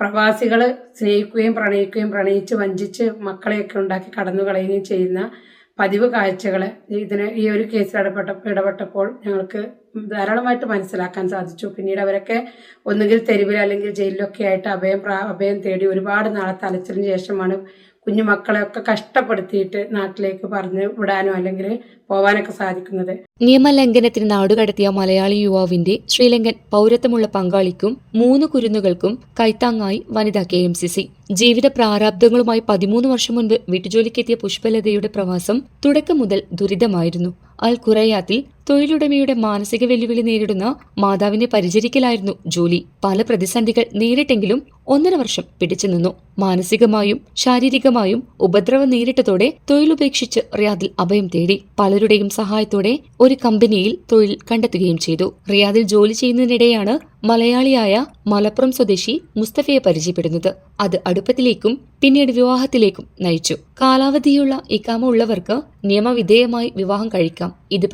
പ്രവാസികൾ സ്നേഹിക്കുകയും പ്രണയിക്കുകയും പ്രണയിച്ച് വഞ്ചിച്ച് മക്കളെയൊക്കെ ഉണ്ടാക്കി കടന്നു കളയുകയും ചെയ്യുന്ന പതിവ് കാഴ്ചകൾ ഇതിന് ഈ ഒരു കേസിൽ ഇടപെട്ട ഇടപെട്ടപ്പോൾ ഞങ്ങൾക്ക് ധാരാളമായിട്ട് മനസ്സിലാക്കാൻ സാധിച്ചു. പിന്നീട് അവരൊക്കെ ഒന്നുകിൽ തെരുവിൽ അല്ലെങ്കിൽ ജയിലിലൊക്കെ ആയിട്ട് അഭയം അഭയം തേടി ഒരുപാട് നാളെ തലച്ചിലിന് ശേഷമാണ് കുഞ്ഞു മക്കളെയൊക്കെ കഷ്ടപ്പെടുത്തിയിട്ട് നാട്ടിലേക്ക് പറഞ്ഞ് വിടാനോ അല്ലെങ്കിൽ പോവാനൊക്കെ സാധിക്കുന്നത്. നിയമലംഘനത്തിന് നാടുകടത്തിയ മലയാളി യുവാവിന്റെ ശ്രീലങ്കൻ പൗരത്വമുള്ള പങ്കാളിക്കും മൂന്ന് കുരുന്നുകൾക്കും കൈത്താങ്ങായി വനിതാ കെ എം സി സി. ജീവിത പ്രാരാബ്ദങ്ങളുമായി പതിമൂന്ന് വർഷം മുൻപ് വീട്ടുജോലിക്കെത്തിയ പുഷ്പലതയുടെ പ്രവാസം തുടക്കം മുതൽ ദുരിതമായിരുന്നു. അൽ ഖുറയാത്തിൽ തൊഴിലുടമയുടെ മാനസിക വെല്ലുവിളി നേരിടുന്ന മാതാവിനെ പരിചരിക്കലായിരുന്നു ജോലി. പല പ്രതിസന്ധികൾ നേരിട്ടെങ്കിലും ഒന്നര വർഷം പിടിച്ചു നിന്നു. മാനസികമായും ശാരീരികമായും ഉപദ്രവം നേരിട്ടതോടെ തൊഴിലുപേക്ഷിച്ച് റിയാദിൽ അഭയം തേടി. പലരുടെയും സഹായത്തോടെ ഒരു കമ്പനിയിൽ തൊഴിൽ കണ്ടെത്തുകയും ചെയ്തു. റിയാദിൽ ജോലി ചെയ്യുന്നതിനിടെയാണ് മലയാളിയായ മലപ്പുറം സ്വദേശി മുസ്തഫയെ പരിചയപ്പെടുന്നത്. അത് അടുപ്പത്തിലേക്കും പിന്നീട് വിവാഹത്തിലേക്കും നയിച്ചു. കാലാവധിയുള്ള ഇക്കാമ ഉള്ളവർക്ക് നിയമവിധേയമായി വിവാഹം കഴിക്കാം. ഇത്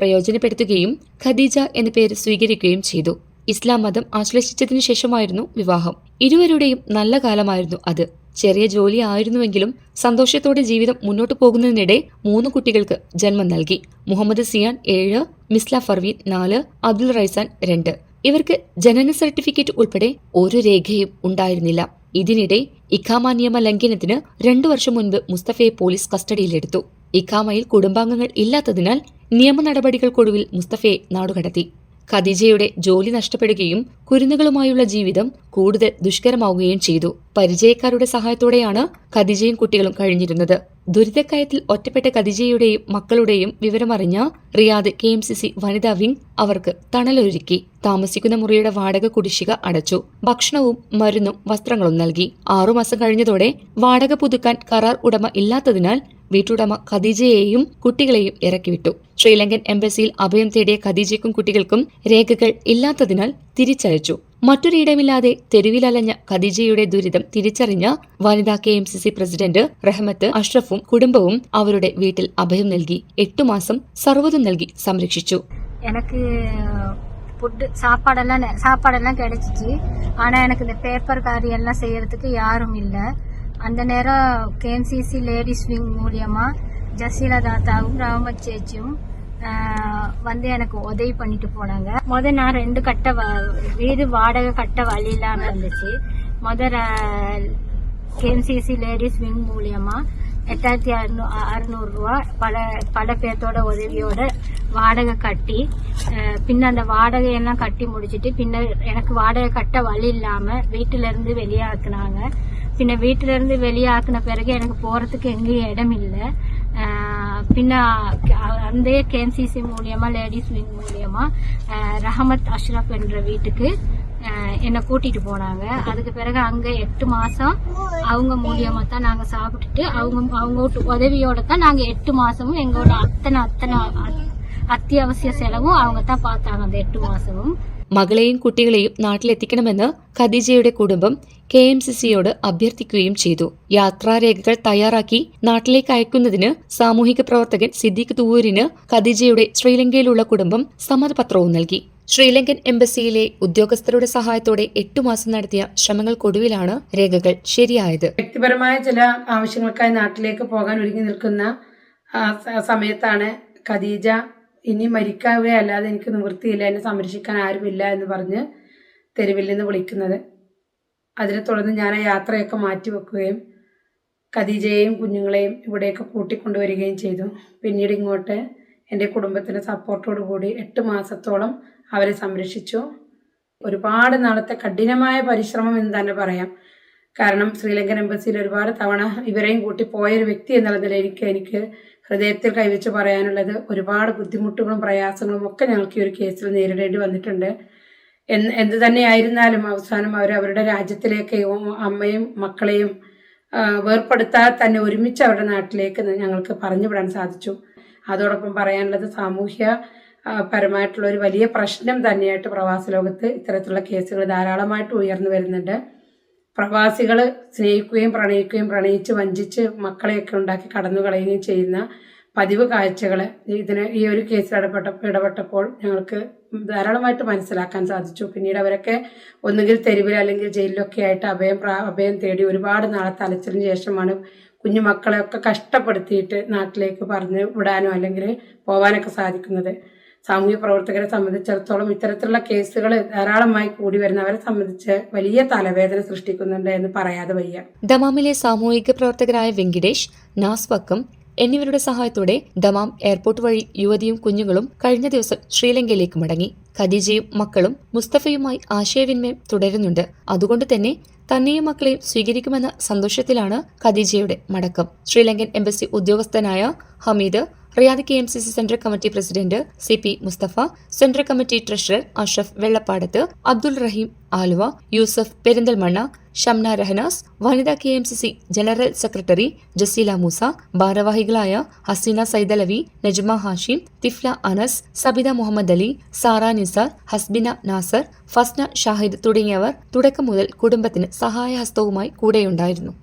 പ്രയോജനപ്പെടുത്തുകയും ഖദീജ എന്ന പേര് സ്വീകരിക്കുകയും ചെയ്തു. ഇസ്ലാം മതം ആശ്ലേഷിച്ചതിനു ശേഷമായിരുന്നു വിവാഹം. ഇരുവരുടെയും നല്ല കാലമായിരുന്നു അത്. ചെറിയ ജോലി ആയിരുന്നുവെങ്കിലും സന്തോഷത്തോടെ ജീവിതം മുന്നോട്ടു പോകുന്നതിനിടെ മൂന്ന് കുട്ടികൾക്ക് ജന്മം നൽകി. മുഹമ്മദ് സിയാൻ ഏഴ് മിസ്ല ഫർവീൻ നാല് അബ്ദുൾ റൈസാൻ രണ്ട്. ഇവർക്ക് ജനന സർട്ടിഫിക്കറ്റ് ഉൾപ്പെടെ ഒരു രേഖയും ഉണ്ടായിരുന്നില്ല. ഇതിനിടെ ഇഖാമ നിയമ ലംഘനത്തിന് രണ്ടു വർഷം മുൻപ് മുസ്തഫയെ പോലീസ് കസ്റ്റഡിയിലെടുത്തു. ഇഖാമയിൽ കുടുംബാംഗങ്ങൾ ഇല്ലാത്തതിനാൽ നിയമ നടപടികൾക്കൊടുവിൽ മുസ്തഫയെ നാടുകടത്തി. ഖദീജയുടെ ജോലി നഷ്ടപ്പെടുകയും കുരുന്നുകളുമായുള്ള ജീവിതം കൂടുതൽ ദുഷ്കരമാവുകയും ചെയ്തു. പരിചയക്കാരുടെ സഹായത്തോടെയാണ് ഖദീജയും കുട്ടികളും കഴിഞ്ഞിരുന്നത്. ദുരിതക്കയത്തിൽ ഒറ്റപ്പെട്ട ഖദീജയുടെയും മക്കളുടെയും വിവരമറിഞ്ഞ Riyadh K M C C വനിതാ വിംഗ് അവർക്ക് തണലൊരുക്കി. താമസിക്കുന്ന മുറിയുടെ വാടക കുടിശ്ശിക അടച്ചു. ഭക്ഷണവും മരുന്നും വസ്ത്രങ്ങളും നൽകി. ആറുമാസം കഴിഞ്ഞതോടെ വാടക പുതുക്കാൻ കരാർ ഉടമ ഇല്ലാത്തതിനാൽ വീട്ടുടമ ഖദീജയെയും കുട്ടികളെയും ഇറക്കിവിട്ടു ശ്രീലങ്കൻ എംബസിയിൽ അഭയം തേടിയ ഖദീജയ്ക്കും കുട്ടികൾക്കും രേഖകൾ ഇല്ലാത്തതിനാൽ തിരിച്ചയച്ചു മറ്റൊരിടമില്ലാതെ തെരുവിലലഞ്ഞ ഖദീജയുടെ ദുരിതം തിരിച്ചറിഞ്ഞ വനിതാ K M C C president Rahmath അഷ്റഫും കുടുംബവും അവരുടെ വീട്ടിൽ അഭയം നൽകി എട്ടു മാസം സർവ്വതും നൽകി സംരക്ഷിച്ചു எனக்கு ஃபுட்டு சாப்பாடெல்லாம் நெ- சாப்பாடெல்லாம் கிடைச்சிச்சு ஆனா எனக்கு இந்த பேப்பர் காரியெல்லாம் செய்யறதுக்கு யாரும் இல்லை அந்த நேரம் கேஎம்சிசி லேடிஸ் விங் மூலியமா ஜசீலா தாத்தாவும் ராம சேச்சியும் வந்து எனக்கு உதவி பண்ணிட்டு போனாங்க. முத நான் ரெண்டு கட்ட வீடு வாடகை கட்ட வழி இல்லாம இருந்துச்சு. முத கேஎம்சிசி லேடிஸ் விங் மூலியமா எட்டாயிரத்தி அறுநூ- அறுநூறு ரூபா பல பல பேர்த்தோட உதவியோட வாடகை கட்டி பின்ன அந்த வாடகையெல்லாம் கட்டி முடிச்சிட்டு பின்ன எனக்கு வாடகை கட்ட வழி இல்லாம வீட்டுல இருந்து வெளியாக்குனாங்க பின்ன வீட்டுல இருந்து வெளியாக்குன பிறகு எனக்கு போறதுக்கு எங்கேயும் இடம் இல்லை. பின்ன அந்த கேஎம்சிசி மூலியமா லேடிஸ் விங் மூலியமா ரஹமத் அஷ்ரப் என்ற வீட்டுக்கு என்னை கூட்டிட்டு போனாங்க. அதுக்கு பிறகு அங்க எட்டு மாசம் அவங்க மூலியமா தான் நாங்க சாப்பிட்டுட்டு அவங்க அவங்க வீட்டு உதவியோட தான் நாங்க எட்டு மாசமும் எங்களோட அத்தனை அத்தனை அத்தியாவசிய செலவும் அவங்க தான் பார்த்தாங்க அந்த எட்டு மாசமும். മകളെയും കുട്ടികളെയും നാട്ടിലെത്തിക്കണമെന്ന് ഖദീജയുടെ കുടുംബം കെ എം സി സിയോട് അഭ്യർത്ഥിക്കുകയും ചെയ്തു. യാത്രാരേഖകൾ തയ്യാറാക്കി നാട്ടിലേക്ക് അയക്കുന്നതിന് സാമൂഹിക പ്രവർത്തകൻ സിദ്ദീഖ് തുവൂരിന് ഖദീജയുടെ ശ്രീലങ്കയിലുള്ള കുടുംബം സമ്മതപത്രവും നൽകി. ശ്രീലങ്കൻ എംബസിയിലെ ഉദ്യോഗസ്ഥരുടെ സഹായത്തോടെ എട്ടു മാസം നടത്തിയ ശ്രമങ്ങൾക്കൊടുവിലാണ് രേഖകൾ ശരിയായത്. വ്യക്തിപരമായ ചില ആവശ്യങ്ങൾക്കായി നാട്ടിലേക്ക് പോകാൻ ഒരുങ്ങി നിൽക്കുന്ന സമയത്താണ് ഖദീജ ഇനി മരിക്കാവുകയല്ലാതെ എനിക്ക് നിവൃത്തിയില്ല എന്നെ സംരക്ഷിക്കാൻ ആരുമില്ല എന്ന് പറഞ്ഞ് തെരുവിൽ നിന്ന് വിളിക്കുന്നത്. അതിനെ തുടർന്ന് ഞാൻ ആ യാത്രയൊക്കെ മാറ്റി വെക്കുകയും ഖദീജയെയും കുഞ്ഞുങ്ങളെയും ഇവിടെയൊക്കെ കൂട്ടിക്കൊണ്ടുവരികയും ചെയ്തു. പിന്നീട് ഇങ്ങോട്ട് എന്റെ കുടുംബത്തിന്റെ സപ്പോർട്ടോടു കൂടി എട്ട് മാസത്തോളം അവരെ സംരക്ഷിച്ചു. ഒരുപാട് നാളത്തെ കഠിനമായ പരിശ്രമം എന്ന് തന്നെ പറയാം. കാരണം ശ്രീലങ്കൻ എംബസിയിൽ ഒരുപാട് തവണ ഇവരെയും കൂട്ടി പോയൊരു വ്യക്തി എന്നുള്ള നിലയിൽ എനിക്ക് എനിക്ക് ഹൃദയത്തിൽ കൈവച്ച് പറയാനുള്ളത് ഒരുപാട് ബുദ്ധിമുട്ടുകളും പ്രയാസങ്ങളും ഒക്കെ ഞങ്ങൾക്ക് ഈ ഒരു കേസിൽ നേരിടേണ്ടി വന്നിട്ടുണ്ട്. എന്ന് എന്ത് തന്നെയായിരുന്നാലും അവസാനം അവർ അവരുടെ രാജ്യത്തിലേക്ക് അമ്മയും മക്കളെയും വേർപ്പെടുത്താതെ തന്നെ ഒരുമിച്ച് അവരുടെ നാട്ടിലേക്ക് ഞങ്ങൾക്ക് പറഞ്ഞു വിടാൻ സാധിച്ചു. അതോടൊപ്പം പറയാനുള്ളത് സാമൂഹ്യ പരമായിട്ടുള്ള ഒരു വലിയ പ്രശ്നം തന്നെയായിട്ട് പ്രവാസ ലോകത്ത് ഇത്തരത്തിലുള്ള കേസുകൾ ധാരാളമായിട്ട് ഉയർന്നു വരുന്നുണ്ട്. പ്രവാസികൾ സ്നേഹിക്കുകയും പ്രണയിക്കുകയും പ്രണയിച്ച് വഞ്ചിച്ച് മക്കളെയൊക്കെ ഉണ്ടാക്കി കടന്നു കളയുകയും ചെയ്യുന്ന പതിവ് കാഴ്ചകൾ ഇതിന് ഈ ഒരു കേസിൽ ഇടപെട്ട ഇടപെട്ടപ്പോൾ ഞങ്ങൾക്ക് ധാരാളമായിട്ട് മനസ്സിലാക്കാൻ സാധിച്ചു. പിന്നീട് അവരൊക്കെ ഒന്നുകിൽ തെരുവിൽ അല്ലെങ്കിൽ ജയിലിലൊക്കെ ആയിട്ട് അഭയം അഭയം തേടി ഒരുപാട് നാളെ തലച്ചതിന് ശേഷമാണ് കുഞ്ഞു മക്കളെയൊക്കെ കഷ്ടപ്പെടുത്തിയിട്ട് നാട്ടിലേക്ക് പറഞ്ഞ് വിടാനോ അല്ലെങ്കിൽ പോവാനൊക്കെ സാധിക്കുന്നത്. സാമൂഹ്യ പ്രവർത്തകരെ സംബന്ധിച്ചിടത്തോളം ഇത്തരത്തിലുള്ള കേസുകൾ ധാരാളമായി കൂടി വരുന്നവരെ സംബന്ധിച്ച് വലിയ തലവേദന സൃഷ്ടിക്കുന്നുണ്ട് എന്ന് പറയാതെ വയ്യ. ദമാമിലെ സാമൂഹിക പ്രവർത്തകരായ വെങ്കിടേഷ് നാസ്വക്കം എന്നിവരുടെ സഹായത്തോടെ ദമാം എയർപോർട്ട് വഴി യുവതിയും കുഞ്ഞുങ്ങളും കഴിഞ്ഞ ദിവസം ശ്രീലങ്കയിലേക്ക് മടങ്ങി. ഖദീജയും മക്കളും മുസ്തഫയുമായി ആശയവിനിമയം തുടരുന്നുണ്ട്. അതുകൊണ്ട് തന്നെ തന്നെയും മക്കളെയും സ്വീകരിക്കുമെന്ന സന്തോഷത്തിലാണ് ഖദീജയുടെ മടക്കം. ശ്രീലങ്കൻ എംബസി ഉദ്യോഗസ്ഥനായ Hameed Riyad K M C C central committee president C P Mustafa central committee treasurer Ashraf Vellappadath Abdul Rahim Aluva Yusuf Perinthalmanna Shamna Rahnas വനിതാ K M C C general secretary Jaseela Moosa ഭാരവാഹികളായ ഹസീന സൈദലവി നജ്മ ഹാഷിം തിഫ്ല അനസ് സബിത മുഹമ്മദ് അലി സാറ നിസാർ ഹസ്ബിന നാസർ ഫസ്ന ഷാഹിദ് തുടങ്ങിയവർ തുടക്കം മുതൽ കുടുംബത്തിന് സഹായഹസ്തവുമായി കൂടെയുണ്ടായിരുന്നു.